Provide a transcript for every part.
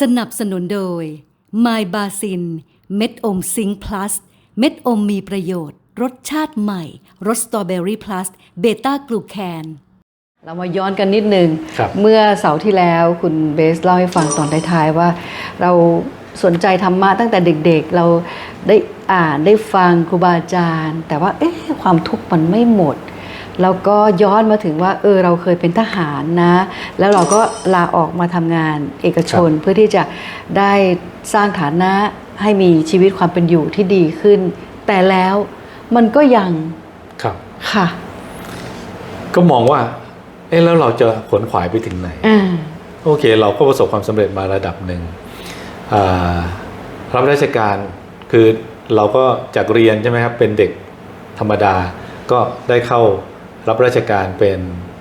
สนับสนุนโดย My b a s i n เม็ดอมซิงค์พลัสเม็ดอมมีประโยชน์ รสชาติใหม่ รสสตรอเบอรี่พลัสเบต้ากลูแคนเรามาย้อนกันนิดนึง ครับเมื่อเสาร์ที่แล้วคุณเบสเล่าให้ฟังตอนท้ายๆว่า เราสนใจธรรมะตั้งแต่เด็กๆ เราได้อ่านได้ฟังครูบาอาจารย์ แต่ว่าเอ๊ะความทุกข์มันไม่หมด แล้วก็ย้อนมาถึงว่าเออเราเคยเป็นทหารนะ แล้วเราก็ลาออกมาทำงานเอกชนเพื่อที่จะได้สร้างฐานะให้มีชีวิตความเป็นอยู่ที่ดีขึ้น แต่แล้วมันก็ยังครับค่ะ ก็มองว่า เอ๊ะแล้วเราจะขวนขวายไปถึงไหนอ่าโอเค เราก็ประสบความสำเร็จมาระดับหนึ่งอ่ารับราชการคือเราก็จากเรียนใช่ไหมครับเป็นเด็กธรรมดาก็ได้เข้า รับราชการเป็น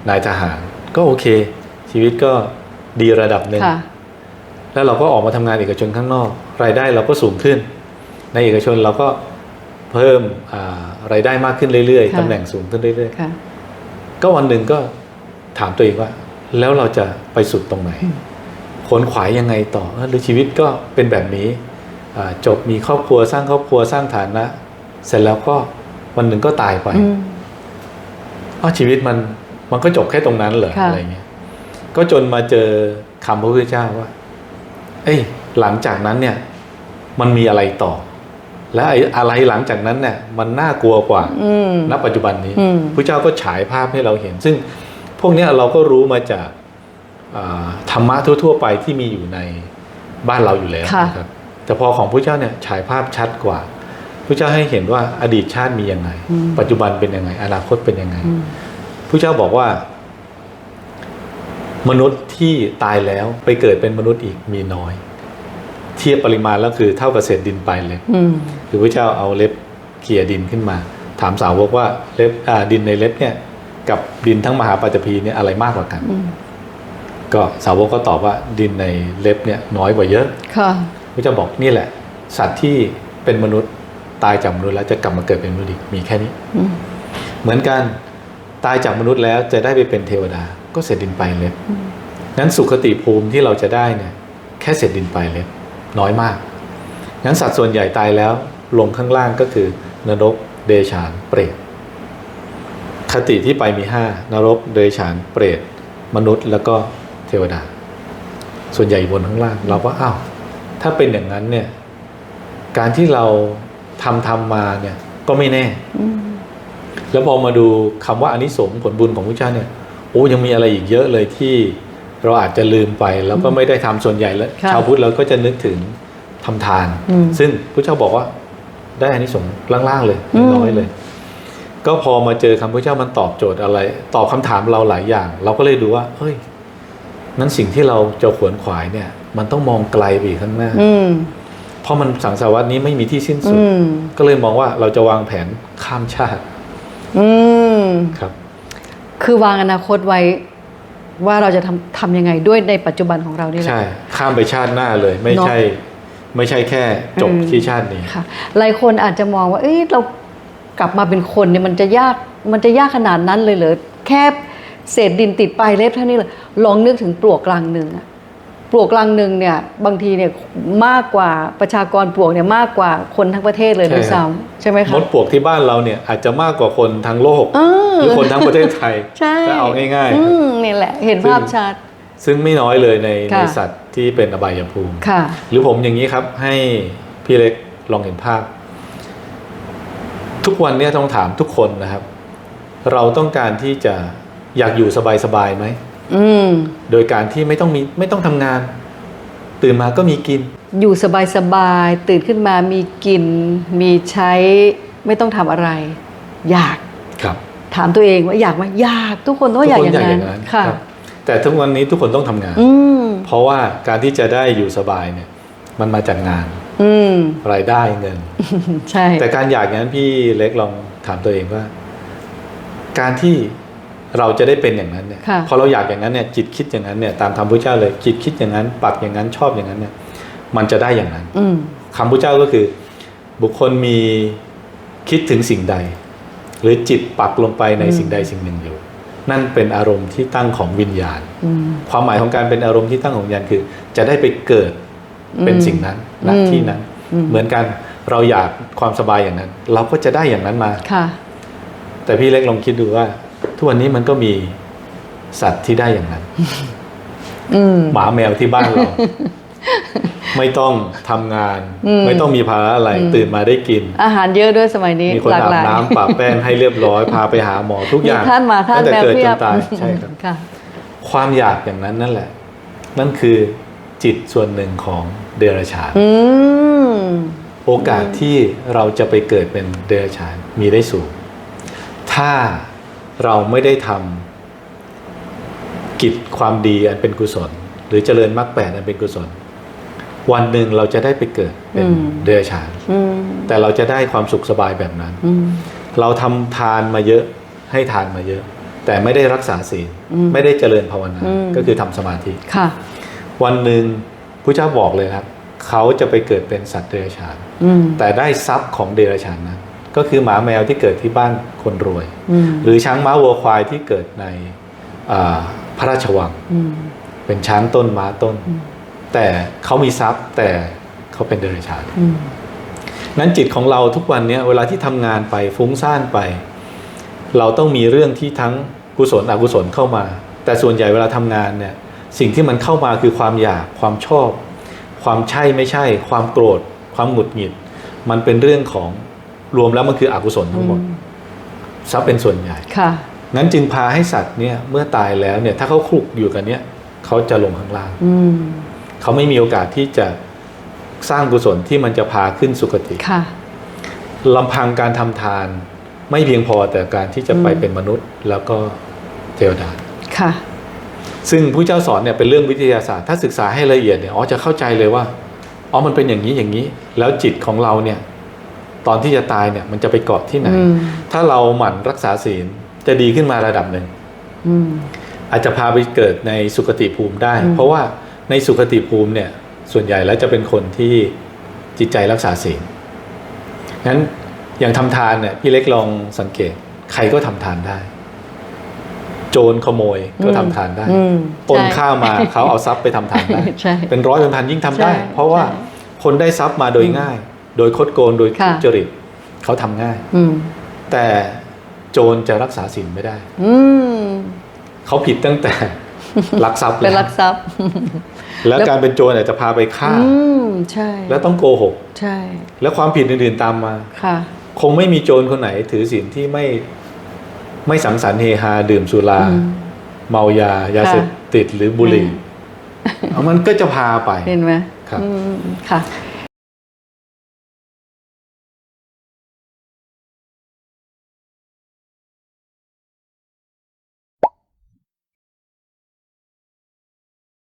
นายทหาร ก็โอเค ชีวิตก็ดีระดับหนึ่งค่ะแล้วเราก็ออกมาทำงานเอกชนข้างนอก รายได้เราก็สูงขึ้น ในเอกชนเราก็เพิ่มอ่ารายได้มากขึ้นเรื่อยๆค่ะตำแหน่งสูงขึ้นเรื่อยค่ะๆก็วันหนึ่งก็ถามตัวเองว่า แล้วเราจะไปสุดตรงไหนขวนขวายยังไงต่อเออหรือชีวิตก็เป็นแบบนี้อ่าจบมีครอบครัวสร้างครอบครัวสร้างฐานะ เสร็จแล้วก็วันหนึ่งก็ตายไป อืมอ้าวชีวิตมันมันก็จบแค่ตรงนั้นเหรอค่ะอะไรเงี้ย ก็จนมาเจอคำพระพุทธเจ้าว่า เอ้ย หลังจากนั้นเนี่ย มันมีอะไรต่อ และไอ้อะไรหลังจากนั้นเนี่ยมันน่ากลัวกว่าอืมณปัจจุบันนี้อืมพระเจ้าก็ฉายภาพให้เราเห็น ซึ่งพวกเนี้ยเราก็รู้มาจากอ่าธรรมะทั่ว ๆ ไปที่มีอยู่ในบ้านเราอยู่แล้วค่ะนะครับแต่พอของพระเจ้าเนี่ยฉายภาพชัดกว่า พระเจ้าให้เห็นว่าอดีตชาติมียังไง ปัจจุบันเป็นยังไง อนาคตเป็นยังไงอืมพระเจ้าบอกว่า มนุษย์ที่ตายแล้วไปเกิดเป็นมนุษย์อีกมีน้อย เทียบปริมาณแล้วคือเท่ากับเศษดินปลายเล็บอืมคือพระเจ้าเอาเล็บเขี่ยดินขึ้นมา ถามสาวกว่าเล็บอ่าดินในเล็บเนี่ย กับดินทั้งมหาปัจจพีเนี่ยอะไรมากกว่ากันอืมก็สาวกก็ตอบว่าดินในเล็บเนี่ย น้อยกว่าเยอะค่ะพระเจ้าบอกนี่แหละ สัตว์ที่เป็นมนุษย์ ตายจากมนุษย์แล้วจะกลับมาเกิดเป็นมนุษย์อีกมีแค่นี้อืมเหมือนกันตายจากมนุษย์แล้วจะได้ไปเป็นเทวดา ก็เศษดินปลายเล็บงั้นสุขติภูมิที่เราจะได้เนี่ย แค่เศษดินปลายเล็บน้อยมากงั้นสัตว์ส่วนใหญ่ตายแล้ว ลงข้างล่างก็คือนรกเดชานเปรตคติที่ไปมีห้านรกเดชานเปรตมนุษย์แล้วก็เทวดา ส่วนใหญ่บนข้างล่าง เราก็อ้าวถ้าเป็นอย่างนั้นเนี่ย การที่เรา ทำทำมาเนี่ยก็ไม่แน่อืมแล้วพอมาดูคำว่าอานิสงส์ผลบุญของพระเจ้าเนี่ยโอ้ยังมีอะไรอีกเยอะเลยที่เราอาจจะลืมไปแล้วก็ไม่ได้ทำส่วนใหญ่แล้วค่ะชาวพุทธเราก็จะนึกถึงทำทานอืมซึ่งพระเจ้าบอกว่าได้อานิสงส์ล่างๆเลยอืมน้อยเลย ก็พอมาเจอคำพระเจ้ามันตอบโจทย์อะไร ตอบคำถามเราหลายอย่าง เราก็เลยดูว่าเฮ้ยนั้นสิ่งที่เราจะขวนขวายเนี่ย มันต้องมองไกลไปอีกข้างหน้าอืม เพราะมันสังสารวัตนี้ไม่มีที่สิ้นสุดอืมก็เลยมองว่าเราจะวางแผนข้ามชาติอืมครับ คือวางอนาคตไว้ว่าเราจะทำทำยังไงด้วยในปัจจุบันของเรานี่แหละใช่ ข้ามไปชาติหน้าเลย ไม่เนอะใช่ ไม่ใช่แค่จบอืมที่ชาตินี้ค่ะ หลายคนอาจจะมองว่า เอ้ยเรากลับมาเป็นคนเนี่ยมันจะยากมันจะยากขนาดนั้นเลยเหรอแค่เศษดินติดปลายเล็บเท่านี้เลยลองนึกถึงปลวกกลางหนึ่งอะ ปลวกกลางหนึ่งเนี่ยบางทีเนี่ยมากกว่าประชากรปลวกเนี่ยมากกว่าคนทั้งประเทศเลยใช่ด้วยครับซ้ำใช่ไหมคะมดปลวกที่บ้านเราเนี่ยอาจจะมากกว่าคนทั้งโลกเออหรือคนทั้งประเทศไทยใช่ถ้าเอาง่ายอืมนี่แหละเห็นภาพชัดๆซึ่งไม่น้อยเลยในค่ะในสัตว์ที่เป็นอบายภูมิค่ะ หรือผมอย่างนี้ครับให้พี่เล็กลองเห็นภาพ ทุกวันเนี้ต้องถามทุกคนนะครับ เราต้องการที่จะอยากอยู่สบายๆไหม อืมโดยการที่ไม่ต้องมีไม่ต้องทำงาน ตื่นมาก็มีกิน อยู่สบายๆตื่นขึ้นมามีกิน มีใช้ไม่ต้องทำอะไร อยากครับถามตัวเองว่าอยากไหมอยากทุกคนต้องอยากทุอย่างคนนั้นค่ะรับแต่ทุกวันนี้ทุกคนต้องทำงาน อืมเพราะว่าการที่จะได้อยู่สบายเนี่ย มันมาจากงานอืม รายได้เงิน ใช่ แต่การอยากอย่างนั้นพี่เล็กลองถามตัวเองว่า การที่ เราจะได้เป็นอย่างนั้นเนี่ยค่ะพอเราอยากอย่างนั้นเนี่ยจิตคิดอย่างนั้นเนี่ยตามธรรมพุทธเจ้าเลยจิตคิดอย่างนั้นปักอย่างนั้นชอบอย่างนั้นเนี่ยมันจะได้อย่างนั้นอืมคำพุทธเจ้าก็คือ บุคคลมีคิดถึงสิ่งใด หรือจิตปักลงไปในอืมสิ่งใดสิ่งหนึ่งอยู่ นั่นเป็นอารมณ์ที่ตั้งของวิญญาณอืมความหมายของการเป็นอารมณ์ที่ตั้งของวิญญาณคือ จะได้ไปเกิดเป็นสิ่งนั้นณอืมที่นั้นอืมเหมือนกันเราอยากความสบายอย่างนั้น เราก็จะได้อย่างนั้นมาค่ะแต่พี่เล็กลองคิดดูว่า ทุกวันนี้มันก็มีสัตว์ที่ได้อย่างนั้นอืมหมาแมวที่บ้านเรา ไม่ต้องทำงานอืมไม่ต้องมีภาระอะไรอืมตื่นมาได้กิน อาหารเยอะด้วยสมัยนี้มีคนหลากอาหบลายน้ำปะแป้งให้เรียบร้อย พาไปหาหมอทุกอย่างมีท่านหมาท่านตั้งแต่แมวเกิดเพีจยนบตายใช่ครับค่ะความอยากอย่างนั้นนั่นแหละ นั่นคือจิตส่วนหนึ่งของเดรัจฉานอืมโอกาสที่เราจะไปเกิดเป็นเดรัจฉานมีได้สูง ถ้า เราไม่ได้ทำกิจความดีอันเป็นกุศล หรือเจริญมรรคแปดอันเป็นกุศล วันหนึ่งเราจะได้ไปเกิดเป็นอืมเดรัจฉานอืมแต่เราจะได้ความสุขสบายแบบนั้นอืมเราทำทานมาเยอะให้ทานมาเยอะ แต่ไม่ได้รักษาศีลอืมไม่ได้เจริญภาวนาอืมก็คือทำสมาธิค่ะวันหนึ่งพระเจ้าบอกเลยครับเขาจะไปเกิดเป็นสัตว์เดรัจฉานอืมแต่ได้ทรัพย์ของเดรัจฉานนั้น ก็คือหมาแมวที่เกิดที่บ้านคนรวยอืมหรือช้างม้าวัวควายที่เกิดในอ่าพระราชวังอืมเป็นช้างต้นม้าต้นอืมแต่เขามีทรัพย์แต่เขาเป็นเดรัจฉานอืมนั้นจิตของเราทุกวันเนี้ยเวลาที่ทำงานไปฟุ้งซ่านไป เราต้องมีเรื่องที่ทั้งกุศลอกุศลเข้ามา แต่ส่วนใหญ่เวลาทำงานเนี่ยสิ่งที่มันเข้ามาคือความอยากความชอบ ความใช่ไม่ใช่ ความโกรธ ความหงุดหงิด มันเป็นเรื่องของ รวมแล้วมันคืออกุศลทั้งหมดซะเป็นส่วนใหญ่ค่ะงั้นจึงพาให้สัตว์เนี่ยเมื่อตายแล้วเนี่ยถ้าเขาคลุกอยู่กันเนี่ยเขาจะลงข้างล่างอืมเขาไม่มีโอกาสที่จะสร้างกุศลที่มันจะพาขึ้นสุคติค่ะลำพังการทำทานไม่เพียงพอแต่การที่จะไปอืมเป็นมนุษย์ แล้วก็เทวดาค่ะ ซึ่งผู้เจ้าสอนเนี่ยเป็นเรื่องวิทยาศาสตร์ ถ้าศึกษาให้ละเอียดเนี่ยอ๋อจะเข้าใจเลยว่าอ๋อมันเป็นอย่างนี้อย่างนี้ แล้วจิตของเราเนี่ย ตอนที่จะตายเนี่ยมันจะไปเกาะที่ไหนอืมถ้าเราหมั่นรักษาศีลจะดีขึ้นมาระดับหนึ่งอืมอาจจะพาไปเกิดในสุคติภูมิได้อืมเพราะว่าในสุคติภูมิเนี่ย ส่วนใหญ่แล้วจะเป็นคนที่จิตใจรักษาศีลงั้นอย่างทำทานเนี่ยพี่เล็กลองสังเกต ใครก็ทำทานได้ โจรขโมยก็ทำทานได้อืมปนใช่ข้าวมาเขาเอาทรัพย์ไปทำทานได้ใช่เป็นร้อยเป็นพันยิ่งทำได้ใช่เพราะว่าใช่คนได้ทรัพย์มาโดยง่าย โดยคดโกงโดยค่ะทุจริตเขาทำง่ายอืมแต่โจรจะรักษาศีลไม่ได้อืมเขาผิดตั้งแต่ลักทรัพย์เป็นแล้วลักทรัพย์แล้วแล้วการเป็นโจรอาจจะพาไปฆ่าอืมใช่ แล้วต้องโกหก ใช่ แล้วความผิดอื่นๆตามมาค่ะ คงไม่มีโจรคนไหนถือศีลที่ไม่ไม่สังสรรค์เฮฮาดื่มสุราอืมเมายายาเสพติดหรือบุหรี่อืมเอามันก็จะพาไปเห็นไหมครับอืมค่ะ